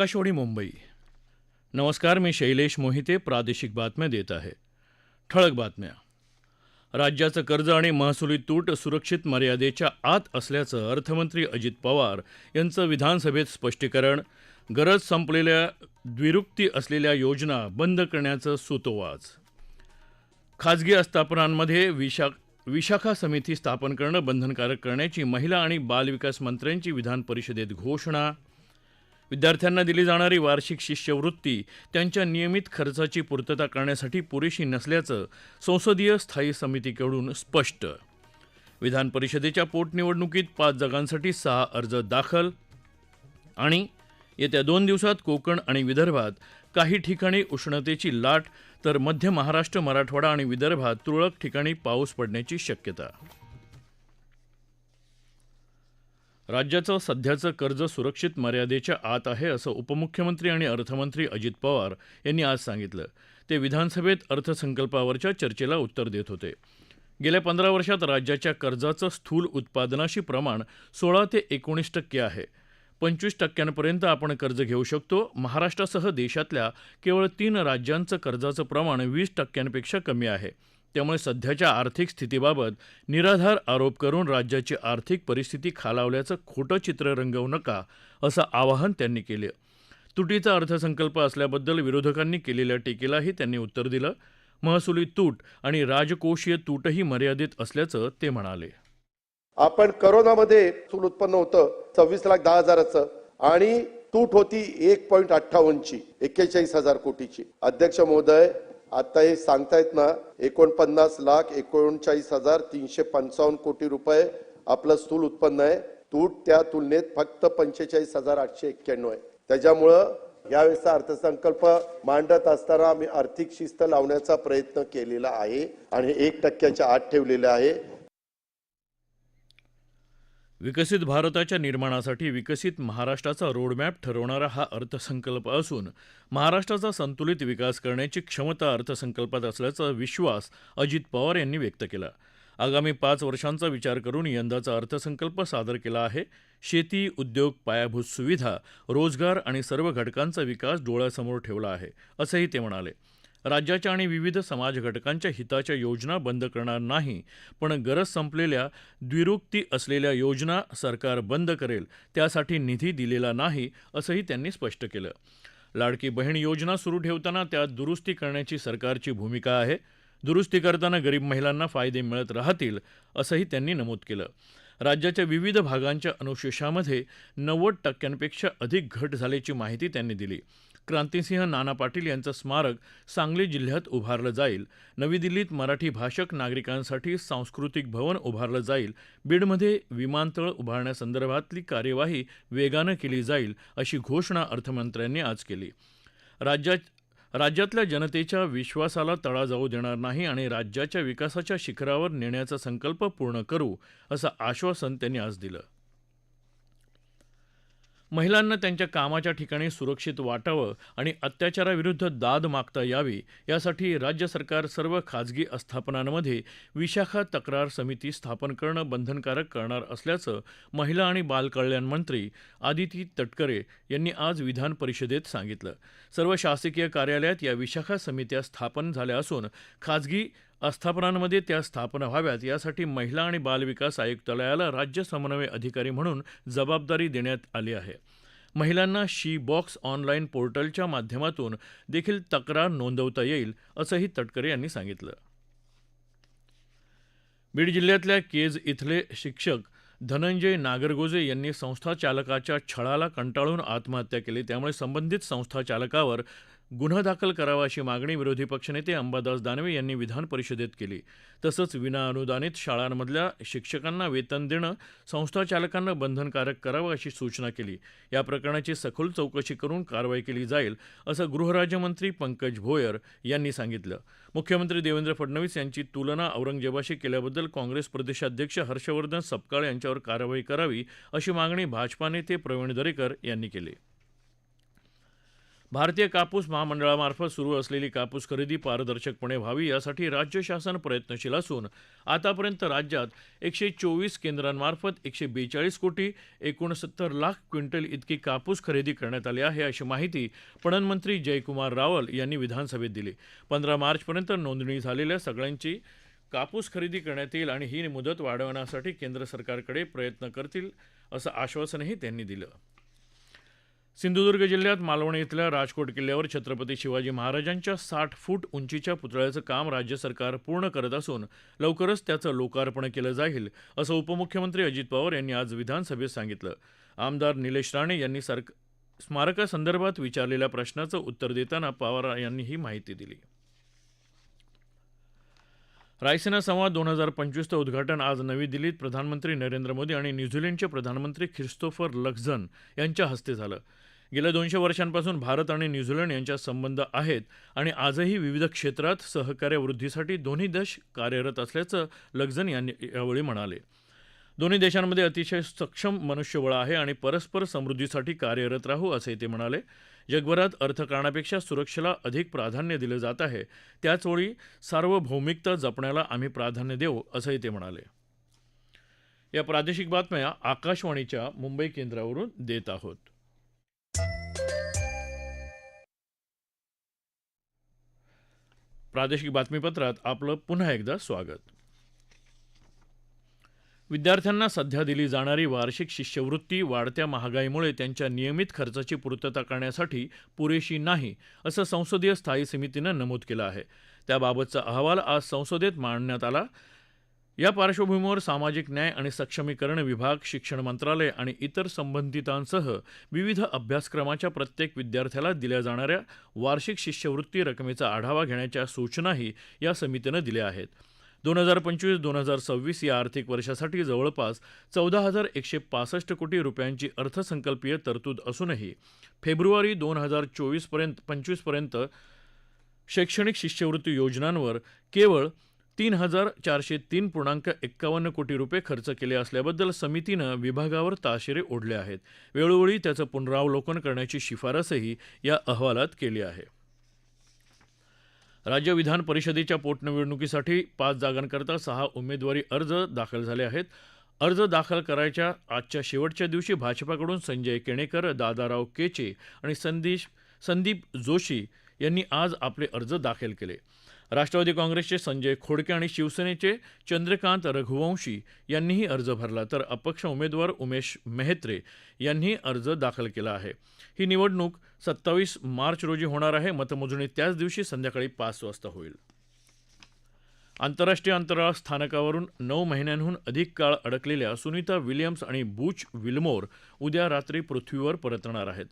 आकाशवाणी मुंबई. नमस्कार मी शैलेश मोहिते प्रादेशिक बातम्या देत आहे. ठळक बातम्या. राज्याचं कर्ज आणि महसुली तूट सुरक्षित मर्यादेच्या आत असल्याचं अर्थमंत्री अजित पवार यांचं विधानसभेत स्पष्टीकरण गरज संपलेल्या द्विरुक्ती असलेल्या योजना बंद करण्याचं सुतोवाच. खाजगी आस्थापनांमध्ये विशा विशाखा समिती स्थापन करणं बंधनकारक करण्याची महिला आणि बालविकास मंत्र्यांची विधान परिषदेत घोषणा विद्यार्थ्यांना दिली जाणारी वार्षिक शिष्यवृत्ती त्यांच्या नियमित खर्चाची पूर्तता करण्यासाठी पुरेशी नसल्याचं संसदीय स्थायी समितीकडून स्पष्ट. विधान परिषदेच्या पोटनिवडणुकीत पाच जागांसाठी सहा अर्ज दाखल आणि येत्या दोन दिवसात कोकण आणि विदर्भात काही ठिकाणी उष्णतेची लाट तर मध्य महाराष्ट्र मराठवाडा आणि विदर्भात तुरळक ठिकाणी पाऊस पडण्याची शक्यता. राज्याचं सध्याचं कर्ज सुरक्षित मर्यादेच्या आत आहे असं उपमुख्यमंत्री आणि अर्थमंत्री अजित पवार यांनी आज सांगितलं. ते विधानसभेत अर्थसंकल्पावरच्या चर्चेला उत्तर देत होते. गेल्या पंधरा वर्षात राज्याच्या कर्जाचं स्थूल उत्पादनाशी प्रमाण सोळा ते एकोणीस टक्के आहे. पंचवीस टक्क्यांपर्यंत आपण कर्ज घेऊ शकतो. महाराष्ट्रासह देशातल्या केवळ तीन राज्यांचं कर्जाचं प्रमाण वीस टक्क्यांपेक्षा कमी आहे. त्यामुळे सध्याच्या आर्थिक स्थितीबाबत निराधार आरोप करून राज्याची आर्थिक परिस्थिती खालावल्याचं खोटं चित्र रंगवू नका असं आवाहन त्यांनी केलं. तुटीचा अर्थसंकल्प असल्याबद्दल विरोधकांनी केलेल्या टीकेलाही त्यांनी उत्तर दिलं. महसुली तूट आणि राजकोषीय तूटही मर्यादित असल्याचं ते म्हणाले. आपण करोनामध्ये चूल उत्पन्न होतं सव्वीस लाख दहा हजाराचं. आणि तूट होती एक पॉईंट अठ्ठावन्नची एक्केचाळीस हजार कोटीची. अध्यक्ष महोदय आता हे सांगतायत ना एकोणपन्नास लाख एकोणचाळीस हजार तीनशे पंचावन्न कोटी रुपये आपलं स्थूल उत्पन्न आहे. तूट त्या तुलनेत फक्त पंचेचाळीस हजार आठशे एक्क्याण्णव आहे. त्याच्यामुळं यावेळेसचा अर्थसंकल्प मांडत असताना आम्ही आर्थिक शिस्त लावण्याचा प्रयत्न केलेला आहे आणि एक टक्क्याच्या आत ठेवलेल्या आहे. विकसित भारताच्या निर्माणासाठी विकसित महाराष्ट्राचा रोडमॅप ठरवणारा हा अर्थसंकल्प असून महाराष्ट्राचा संतुलित विकास करण्याची क्षमता अर्थसंकल्पात असल्याचा विश्वास अजित पवार यांनी व्यक्त केला. आगामी पाच वर्षांचा विचार करून यंदाचा अर्थसंकल्प सादर केला आहे. शेती उद्योग पायाभूत सुविधा रोजगार आणि सर्व घटकांचा विकास डोळ्यासमोर ठेवला आहे असंही ते म्हणाले. राज्याच्या आणि विविध समाज घटकांच्या हिताच्या योजना बंद करणार नाही पण गरज संपलेल्या द्विरुक्ती असलेल्या योजना सरकार बंद करेल त्यासाठी निधी दिलेला नाही असंही त्यांनी स्पष्ट केलं. लाडकी बहीण योजना सुरू ठेवताना त्यात दुरुस्ती करण्याची सरकारची भूमिका आहे. दुरुस्ती करताना गरीब महिलांना फायदे मिळत राहतील असंही त्यांनी नमूद केलं. राज्याच्या विविध भागांच्या अनुशेषामध्ये नव्वद टक्क्यांपेक्षा अधिक घट झाल्याची माहिती त्यांनी दिली. क्रांतिसिंह नाना पाटील यांचं स्मारक सांगली जिल्ह्यात उभारलं जाईल. नवी दिल्लीत मराठी भाषक नागरिकांसाठी सांस्कृतिक भवन उभारलं जाईल. बीडमध्ये विमानतळ उभारण्यासंदर्भातली कार्यवाही वेगानं केली जाईल अशी घोषणा अर्थमंत्र्यांनी आज केली. राज्यात राज्यातल्या जनतेच्या विश्वासाला तडा जाऊ देणार नाही आणि राज्याच्या विकासाच्या शिखरावर नेण्याचा संकल्प पूर्ण करू असं आश्वासन त्यांनी आज दिलं. महिलांना त्यांच्या कामाच्या ठिकाणी सुरक्षित वाटावं आणि अत्याचाराविरुद्ध दाद मागता यावी यासाठी राज्य सरकार सर्व खाजगी आस्थापनांमध्ये विशाखा तक्रार समिती स्थापन करणं बंधनकारक करणार असल्याचं महिला आणि बालकल्याण मंत्री आदिती तटकरे यांनी आज विधान परिषदेत सांगितलं. सर्व शासकीय कार्यालयात या विशाखा समित्या स्थापन झाल्या असून खाजगी आस्थापनांमध्ये त्या स्थापना व्हाव्यात यासाठी महिला आणि बालविकास आयुक्तालयाला राज्य समन्वय अधिकारी म्हणून जबाबदारी देण्यात आली आहे. महिलांना शी बॉक्स ऑनलाईन पोर्टलच्या माध्यमातून देखील तक्रार नोंदवता येईल असंही तटकरे यांनी सांगितलं. बीड जिल्ह्यातल्या केज इथले शिक्षक धनंजय नागरगोजे यांनी संस्थाचालकाच्या छळाला कंटाळून आत्महत्या केली त्यामुळे संबंधित संस्थाचालकावर गुन्हा दाखल करावा अशी मागणी विरोधी पक्षनेते अंबादास दानवे यांनी विधान परिषदेत केली. तसंच विनाअनुदानित शाळांमधल्या शिक्षकांना वेतन देणं संस्थाचालकांना बंधनकारक करावं अशी सूचना केली. या प्रकरणाची सखोल चौकशी करून कारवाई केली जाईल असं गृहराज्यमंत्री पंकज भोयर यांनी सांगितलं. मुख्यमंत्री देवेंद्र फडणवीस यांची तुलना औरंगजेबाशी केल्याबद्दल काँग्रेस प्रदेशाध्यक्ष हर्षवर्धन सपकाळ यांच्यावर कारवाई करावी अशी मागणी भाजपा नेते प्रवीण दरेकर यांनी केली. भारतीय कापूस महामंडळामार्फत सुरू असलेली कापूस खरेदी पारदर्शकपणे व्हावी यासाठी राज्य शासन प्रयत्नशील असून आतापर्यंत राज्यात एकशे चोवीस केंद्रांमार्फत एकशे बेचाळीस कोटी एकोणसत्तर लाख क्विंटल इतकी कापूस खरेदी करण्यात आली आहे अशी माहिती पणन मंत्री जयकुमार रावल यांनी विधानसभेत दिली. पंधरा मार्चपर्यंत नोंदणी झालेल्या सगळ्यांची कापूस खरेदी करण्यात येईल आणि ही मुदत वाढवण्यासाठी केंद्र सरकारकडे प्रयत्न करतील असं आश्वासनही त्यांनी दिलं. सिंधुदुर्ग जिल्ह्यात मालवण इथल्या राजकोट किल्ल्यावर छत्रपती शिवाजी महाराजांच्या साठ फूट उंचीच्या पुतळ्याचं काम राज्य सरकार पूर्ण करत असून लवकरच त्याचं लोकार्पण केलं जाईल असं उपमुख्यमंत्री अजित पवार यांनी आज विधानसभेत सांगितलं. आमदार निलेश राणे यांनी सरक स्मारकासंदर्भात विचारलेल्या प्रश्नाचं उत्तर देताना पवार यांनी ही माहिती दिली. रायसेना संवाद दोन हजार पंचवीसचं उद्घाटन आज नवी दिल्लीत प्रधानमंत्री नरेंद्र मोदी आणि न्यूझीलंडचे प्रधानमंत्री ख्रिस्तोफर लक्झन यांच्या हस्ते झालं. गेल्या दोनशे वर्षांपासून भारत आणि न्यूझीलंड यांच्यात संबंध आहेत आणि आजही विविध क्षेत्रात सहकार्य वृद्धीसाठी दोन्ही देश कार्यरत असल्याचं लग्जन यांनी यावेळी म्हणाले. दोन्ही देशांमध्ये अतिशय सक्षम मनुष्यबळ आहे आणि परस्पर समृद्धीसाठी कार्यरत राहू असे ते म्हणाले. जगभरात अर्थकारणापेक्षा सुरक्षेला अधिक प्राधान्य दिलं जात आहे. त्याचवेळी सार्वभौमिकता जपण्याला आम्ही प्राधान्य देऊ असंही ते म्हणाले. या प्रादेशिक बातम्या आकाशवाणीच्या मुंबई केंद्रावरून देत आहोत. प्रादेशिक बातमीपत्रात आपलं पुन्हा एकदा स्वागत. विद्यार्थ्यांना सध्या दिली जाणारी वार्षिक शिष्यवृत्ती वाढत्या महागाईमुळे त्यांच्या नियमित खर्चाची पूर्तता करण्यासाठी पुरेशी नाही असं संसदीय स्थायी समितीनं नमूद केलं आहे. त्याबाबतचा अहवाल आज संसदेत मांडण्यात आला. या पार्श्वभूमीवर सामाजिक न्याय आणि सक्षमीकरण विभाग शिक्षण मंत्रालय आणि इतर संबंधितांसह विविध अभ्यासक्रमाच्या प्रत्येक विद्यार्थ्याला दिल्या जाणाऱ्या वार्षिक शिष्यवृत्ती रकमेचा आढावा घेण्याच्या सूचनाही या समितीनं दिल्या आहेत. दोन हजार पंचवीस दोन हजार सव्वीस या आर्थिक वर्षासाठी जवळपास चौदा हजार एकशे पासष्ट कोटी रुपयांची अर्थसंकल्पीय तरतूद असूनही फेब्रुवारी दोन हजार चोवीसपर्यंत पंचवीसपर्यंत शैक्षणिक शिष्यवृत्ती योजनांवर केवळ तीन हजार चारशे तीन पूर्णांक एक्कावन्न कोटी रुपये खर्च केले असल्याबद्दल समितीनं विभागावर ताशेरे ओढले आहेत. वेळोवेळी त्याचं पुनरावलोकन करण्याची शिफारसही या अहवालात केली आहे. राज्य विधान परिषदेच्या पोटनिवडणुकीसाठी पाच जागांकरता सहा उमेदवारी अर्ज दाखल झाले आहेत. अर्ज दाखल करायच्या आजच्या शेवटच्या दिवशी भाजपाकडून संजय केणेकर दादाराव केचे आणि संदीप संदीप जोशी यांनी आज आपले अर्ज दाखल केले. राष्ट्रवादी काँग्रेसचे संजय खोडके आणि शिवसेनेचे चंद्रकांत रघुवंशी यांनीही अर्ज भरला. तर अपक्ष उमेदवार उमेश मेहत्रे यांनीही अर्ज दाखल केला आहे. ही निवडणूक सत्तावीस मार्च रोजी होणार आहे. मतमोजणी त्याच दिवशी संध्याकाळी पाच वाजता होईल. आंतरराष्ट्रीय अंतराळ स्थानकावरून नऊ महिन्यांहून अधिक काळ अडकलेल्या सुनीता विलियम्स आणि बूच विल्मोर उद्या रात्री पृथ्वीवर परतणार आहेत.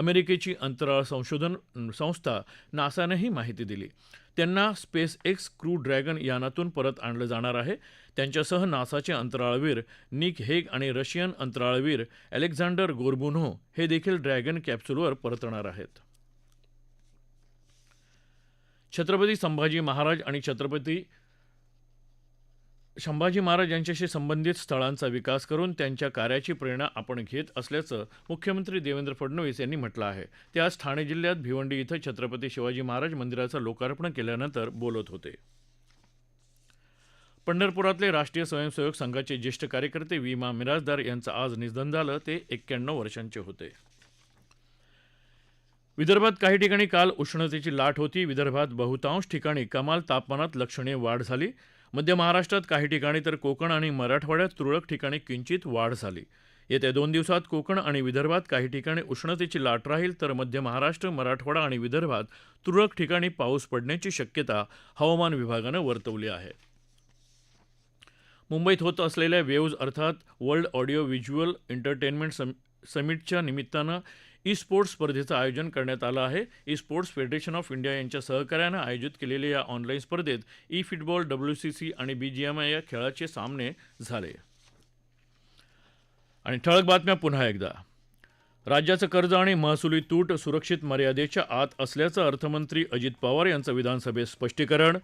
अमेरिकेची अंतराळ संशोधन संस्था नासानं ही माहिती दिली. त्यांना स्पेस एक्स क्रू ड्रॅगन यानातून परत आणलं जाणार आहे. त्यांच्यासह नासाचे अंतराळवीर निक हेग आणि रशियन अंतराळवीर अलेक्झांडर गोरबुन्हो हे देखील ड्रॅगन कॅप्सूलवर परतणार आहेत. छत्रपती संभाजी महाराज आणि छत्रपती संभाजी महाराज यांच्याशी संबंधित स्थळांचा विकास करून त्यांच्या कार्याची प्रेरणा आपण घेत असल्याचं मुख्यमंत्री देवेंद्र फडणवीस यांनी म्हटलं आहे. ते आज ठाणे जिल्ह्यात भिवंडी इथं छत्रपती शिवाजी महाराज मंदिराचं लोकार्पण केल्यानंतर बोलत होते. पंढरपुरातले राष्ट्रीय स्वयंसेवक संघाचे ज्येष्ठ कार्यकर्ते विमा मिराजदार यांचं आज निधन झालं. ते एक्क्याण्णव वर्षांचे होते. विदर्भात काही ठिकाणी काल उष्णतेची लाट होती. विदर्भात बहुतांश ठिकाणी कमाल तापमानात लक्षणीय वाढ झाली. मध्य महाराष्ट्रात काही ठिकाणी तर कोकण आणि मराठवाड्यात तुरळक ठिकाणी किंचित वाढ झाली. येत्या दोन दिवसात कोकण आणि विदर्भात काही ठिकाणी उष्णतेची लाट राहील तर मध्य महाराष्ट्र मराठवाडा आणि विदर्भात तुरळक ठिकाणी पाऊस पडण्याची शक्यता हवामान विभागानं वर्तवली आहे. मुंबईत होत असलेल्या वेव्ज अर्थात world audio visual entertainment sum समिटच्या निमित्तानं ई स्पोर्ट्स स्पर्धेचं आयोजन करण्यात आलं आहे. E sports federation of India यांच्या सहकार्यानं आयोजित केलेल्या या ऑनलाईन स्पर्धेत e football W C C आणि बीजीएमआय या खेळाचे सामने झाले. आणि ठळक बातम्या पुन्हा एकदा. राज्याचं कर्ज आणि महसुली तूट सुरक्षित मर्यादेच्या आत असल्याचं अर्थमंत्री अजित पवार यांचं विधानसभेत स्पष्टीकरण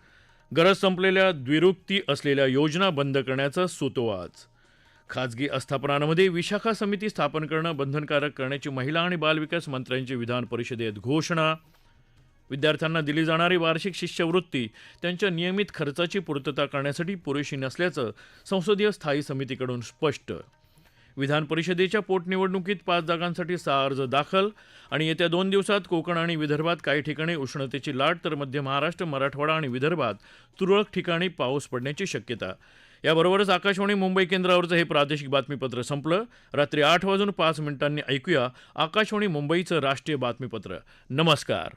गरज संपलेल्या द्विरुक्ती असलेल्या योजना बंद करण्याचं सुतोवाच. खाजगी आस्थापनांमध्ये विशाखा समिती स्थापन करणं बंधनकारक करण्याची महिला आणि बालविकास मंत्र्यांची विधान परिषदेत घोषणा. विद्यार्थ्यांना दिली जाणारी वार्षिक शिष्यवृत्ती त्यांच्या नियमित खर्चाची पूर्तता करण्यासाठी पुरेशी नसल्याचं संसदीय स्थायी समितीकडून स्पष्ट. विधान परिषदेच्या पोटनिवडणुकीत पाच जागांसाठी सहा अर्ज दाखल आणि येत्या दोन दिवसात कोकण आणि विदर्भात काही ठिकाणी उष्णतेची लाट तर मध्य महाराष्ट्र मराठवाडा आणि विदर्भात तुरळक ठिकाणी पाऊस पडण्याची शक्यता. याबरोबरच आकाशवाणी मुंबई केंद्रावरचं हे प्रादेशिक बातमीपत्र संपलं. रात्री आठ वाजून पाच मिनिटांनी ऐकूया आकाशवाणी मुंबईचं राष्ट्रीय बातमीपत्र. नमस्कार.